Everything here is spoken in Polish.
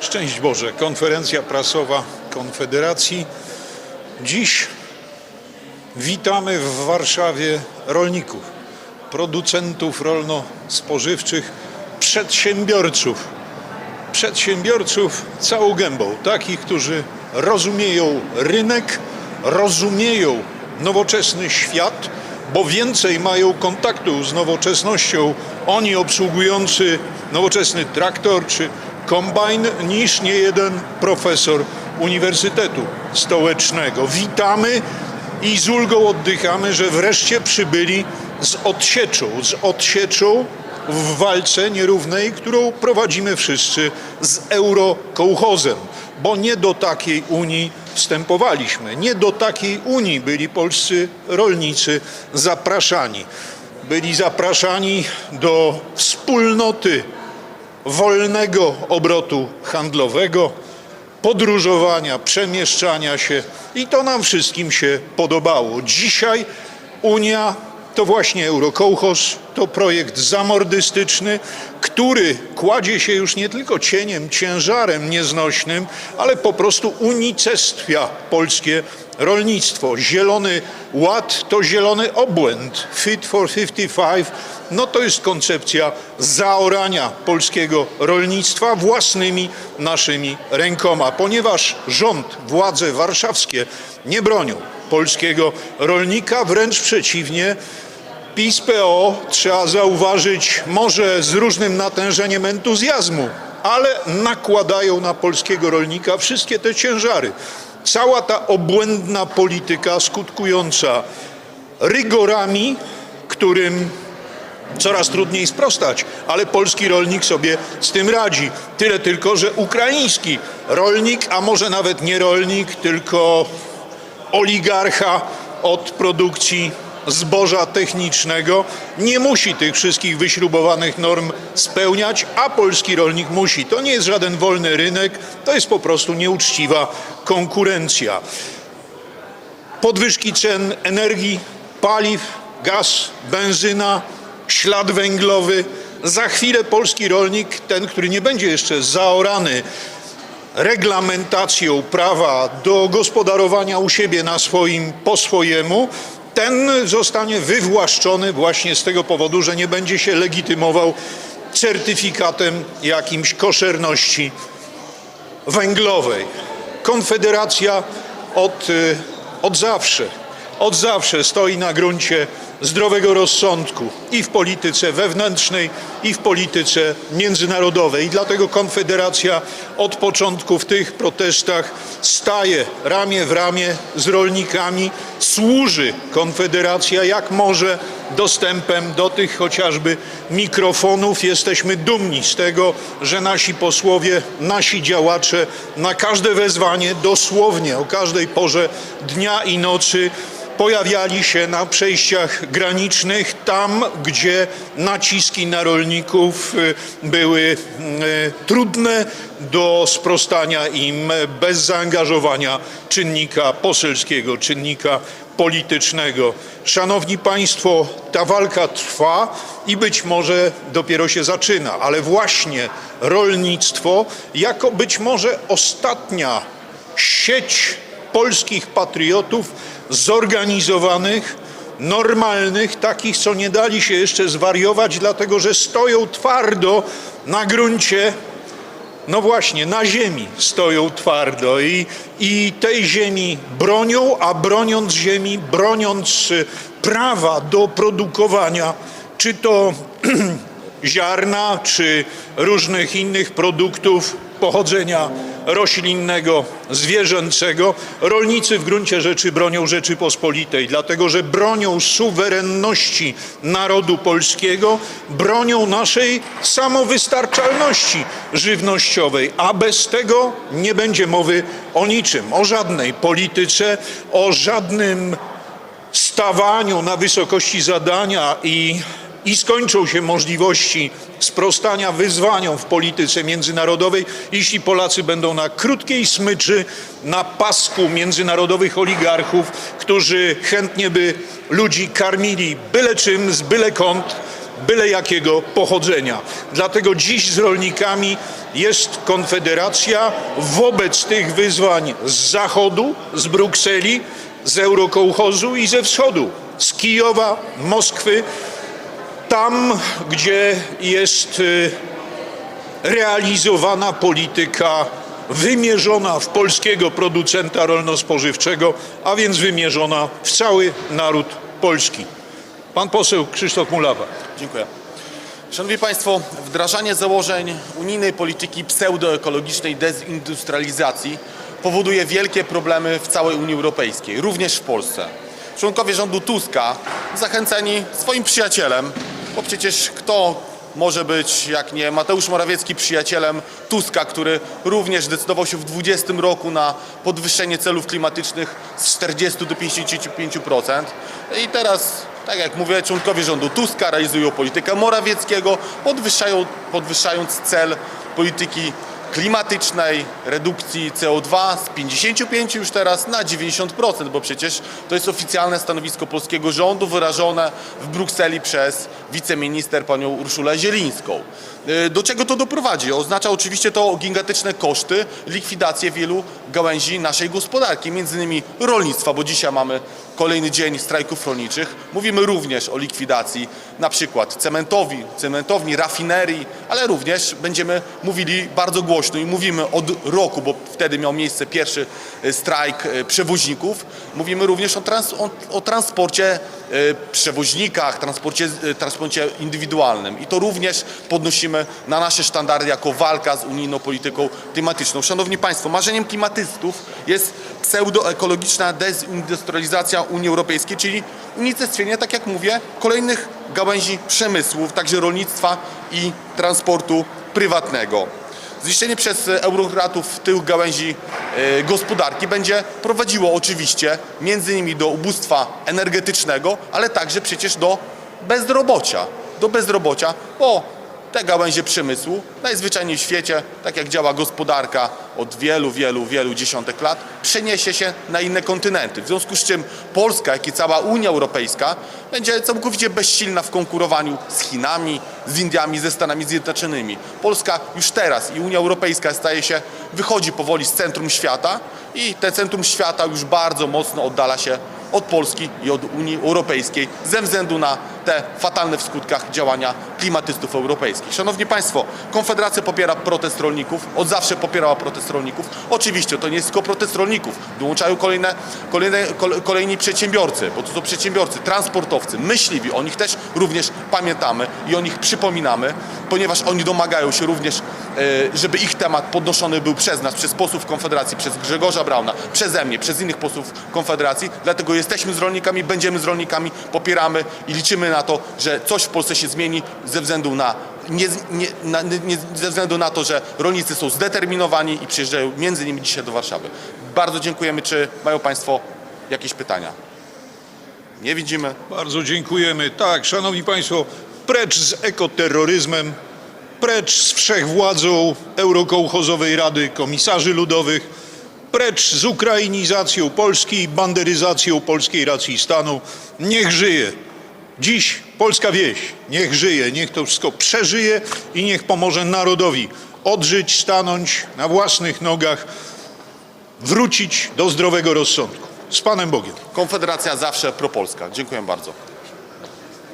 Szczęść Boże, konferencja prasowa Konfederacji. Dziś witamy w Warszawie rolników, producentów rolno-spożywczych, przedsiębiorców. Przedsiębiorców całą gębą, takich, którzy rozumieją rynek, rozumieją nowoczesny świat, bo więcej mają kontaktu z nowoczesnością oni obsługujący nowoczesny traktor czy kombajn niż niejeden profesor Uniwersytetu Stołecznego. Witamy i z ulgą oddychamy, że wreszcie przybyli z odsieczą, z odsieczą w walce nierównej, którą prowadzimy wszyscy z eurokołchozem, bo nie do takiej Unii wstępowaliśmy, nie do takiej Unii byli polscy rolnicy zapraszani. Byli zapraszani do wspólnoty wolnego obrotu handlowego, podróżowania, przemieszczania się i to nam wszystkim się podobało. Dzisiaj Unia to właśnie Eurokołchoz, to projekt zamordystyczny, który kładzie się już nie tylko cieniem, ciężarem nieznośnym, ale po prostu unicestwia polskie rolnictwo. Zielony Ład to zielony obłęd. Fit for 55 no to jest koncepcja zaorania polskiego rolnictwa własnymi naszymi rękoma, ponieważ rząd, władze warszawskie nie bronią polskiego rolnika, wręcz przeciwnie. PiS PO trzeba zauważyć, może z różnym natężeniem entuzjazmu, ale nakładają na polskiego rolnika wszystkie te ciężary. Cała ta obłędna polityka skutkująca rygorami, którym coraz trudniej sprostać, ale polski rolnik sobie z tym radzi. Tyle tylko, że ukraiński rolnik, a może nawet nie rolnik, tylko oligarcha od produkcji zboża technicznego nie musi tych wszystkich wyśrubowanych norm spełniać, a polski rolnik musi. To nie jest żaden wolny rynek, to jest po prostu nieuczciwa konkurencja. Podwyżki cen energii, paliw, gaz, benzyna, ślad węglowy. Za chwilę polski rolnik, ten, który nie będzie jeszcze zaorany reglamentacją prawa do gospodarowania u siebie na swoim po swojemu, ten zostanie wywłaszczony właśnie z tego powodu, że nie będzie się legitymował certyfikatem jakimś koszerności węglowej. Konfederacja od, y, od zawsze, od zawsze stoi na gruncie zdrowego rozsądku i w polityce wewnętrznej, i w polityce międzynarodowej. I dlatego Konfederacja od początku w tych protestach staje ramię w ramię z rolnikami, służy Konfederacja jak może dostępem do tych chociażby mikrofonów. Jesteśmy dumni z tego, że nasi posłowie, nasi działacze na każde wezwanie dosłownie o każdej porze dnia i nocy pojawiali się na przejściach granicznych, tam gdzie naciski na rolników y, były y, trudne do sprostania im bez zaangażowania czynnika poselskiego, czynnika politycznego. Szanowni Państwo, ta walka trwa i być może dopiero się zaczyna, ale właśnie rolnictwo, jako być może ostatnia sieć polskich patriotów zorganizowanych, normalnych, takich, co nie dali się jeszcze zwariować, dlatego że stoją twardo na gruncie, no właśnie, na ziemi stoją twardo i, i tej ziemi bronią, a broniąc ziemi, broniąc y, prawa do produkowania, czy to ziarna, czy różnych innych produktów pochodzenia roślinnego, zwierzęcego, rolnicy w gruncie rzeczy bronią Rzeczypospolitej, dlatego że bronią suwerenności narodu polskiego, bronią naszej samowystarczalności żywnościowej, a bez tego nie będzie mowy o niczym, o żadnej polityce, o żadnym stawaniu na wysokości zadania i i skończą się możliwości sprostania wyzwaniom w polityce międzynarodowej, jeśli Polacy będą na krótkiej smyczy, na pasku międzynarodowych oligarchów, którzy chętnie by ludzi karmili byle czym, z byle kąt, byle jakiego pochodzenia. Dlatego dziś z rolnikami jest Konfederacja wobec tych wyzwań z zachodu, z Brukseli, z Eurokołchozu i ze wschodu, z Kijowa, Moskwy, tam, gdzie jest y, realizowana polityka wymierzona w polskiego producenta rolno-spożywczego, a więc wymierzona w cały naród polski. Pan poseł Krzysztof Mulawa. Dziękuję. Szanowni Państwo, wdrażanie założeń unijnej polityki pseudoekologicznej dezindustrializacji powoduje wielkie problemy w całej Unii Europejskiej, również w Polsce. Członkowie rządu Tuska zachęceni swoim przyjacielem, bo przecież kto może być, jak nie Mateusz Morawiecki, przyjacielem Tuska, który również decydował się w 2020 roku na podwyższenie celów klimatycznych z 40 do 55%. I teraz, tak jak mówię, członkowie rządu Tuska realizują politykę Morawieckiego, podwyższają, podwyższając cel polityki redukcji CO2 z 55 już teraz na 90%, bo przecież to jest oficjalne stanowisko polskiego rządu wyrażone w Brukseli przez wiceminister panią Urszulę Zielińską. Y, Do czego to doprowadzi? Oznacza oczywiście to gigantyczne koszty, likwidację wielu gałęzi naszej gospodarki, między innymi rolnictwa, bo dzisiaj mamy kolejny dzień strajków rolniczych. Mówimy również o likwidacji na przykład cementowi, cementowni, rafinerii, ale również będziemy mówili bardzo głośno i mówimy od roku, bo wtedy miał miejsce pierwszy e, strajk e, przewoźników. Mówimy również o, trans, o, o transporcie, przewoźnikach, transporcie, e, transporcie indywidualnym i to również podnosimy na nasze sztandardy jako walka z unijną polityką klimatyczną. Szanowni Państwo, marzeniem klimatystów jest pseudoekologiczna dezindustrializacja Unii Europejskiej, czyli unicestwienie, tak jak mówię, kolejnych gałęzi przemysłu, także rolnictwa i transportu prywatnego. Zniszczenie przez eurokratów tych gałęzi e, gospodarki będzie prowadziło oczywiście między innymi do ubóstwa energetycznego, ale także przecież do bezrobocia. Do bezrobocia, bo te gałęzie przemysłu najzwyczajniej w świecie, tak jak działa gospodarka od wielu, wielu, wielu dziesiątek lat, przeniesie się na inne kontynenty. W związku z czym Polska, jak i cała Unia Europejska będzie całkowicie bezsilna w konkurowaniu z Chinami, z Indiami, ze Stanami Zjednoczonymi. Polska już teraz i Unia Europejska staje się, wychodzi powoli z centrum świata i te centrum świata już bardzo mocno oddala się od Polski i od Unii Europejskiej ze względu na te fatalne w skutkach działania klimatystów europejskich. Szanowni Państwo, Konfederacja popiera protest rolników, od zawsze popierała protest rolników. Oczywiście to nie jest tylko protest rolników, dołączają kolejne, kolejne, kole- kolejni przedsiębiorcy, bo to są przedsiębiorcy, transportowcy, myśliwi, o nich też również pamiętamy i o nich przypominamy, ponieważ oni domagają się również, żeby ich temat podnoszony był przez nas, przez posłów Konfederacji, przez Grzegorza Brauna, przeze mnie, przez innych posłów Konfederacji, dlatego jesteśmy z rolnikami, będziemy z rolnikami, popieramy i liczymy na to, że coś w Polsce się zmieni ze względu na nie, nie, na, nie, ze względu na to, że rolnicy są zdeterminowani i przyjeżdżają między innymi dzisiaj do Warszawy. Bardzo dziękujemy. Czy mają Państwo jakieś pytania? Nie widzimy. Bardzo dziękujemy. Tak, szanowni państwo, precz z ekoterroryzmem, precz z wszechwładzą Eurokołchozowej Rady Komisarzy Ludowych, precz z ukrainizacją Polski, banderyzacją polskiej racji stanu. Niech żyje. Dziś polska wieś, niech żyje, niech to wszystko przeżyje i niech pomoże narodowi odżyć, stanąć na własnych nogach, wrócić do zdrowego rozsądku. Z Panem Bogiem. Konfederacja zawsze propolska. Dziękuję bardzo.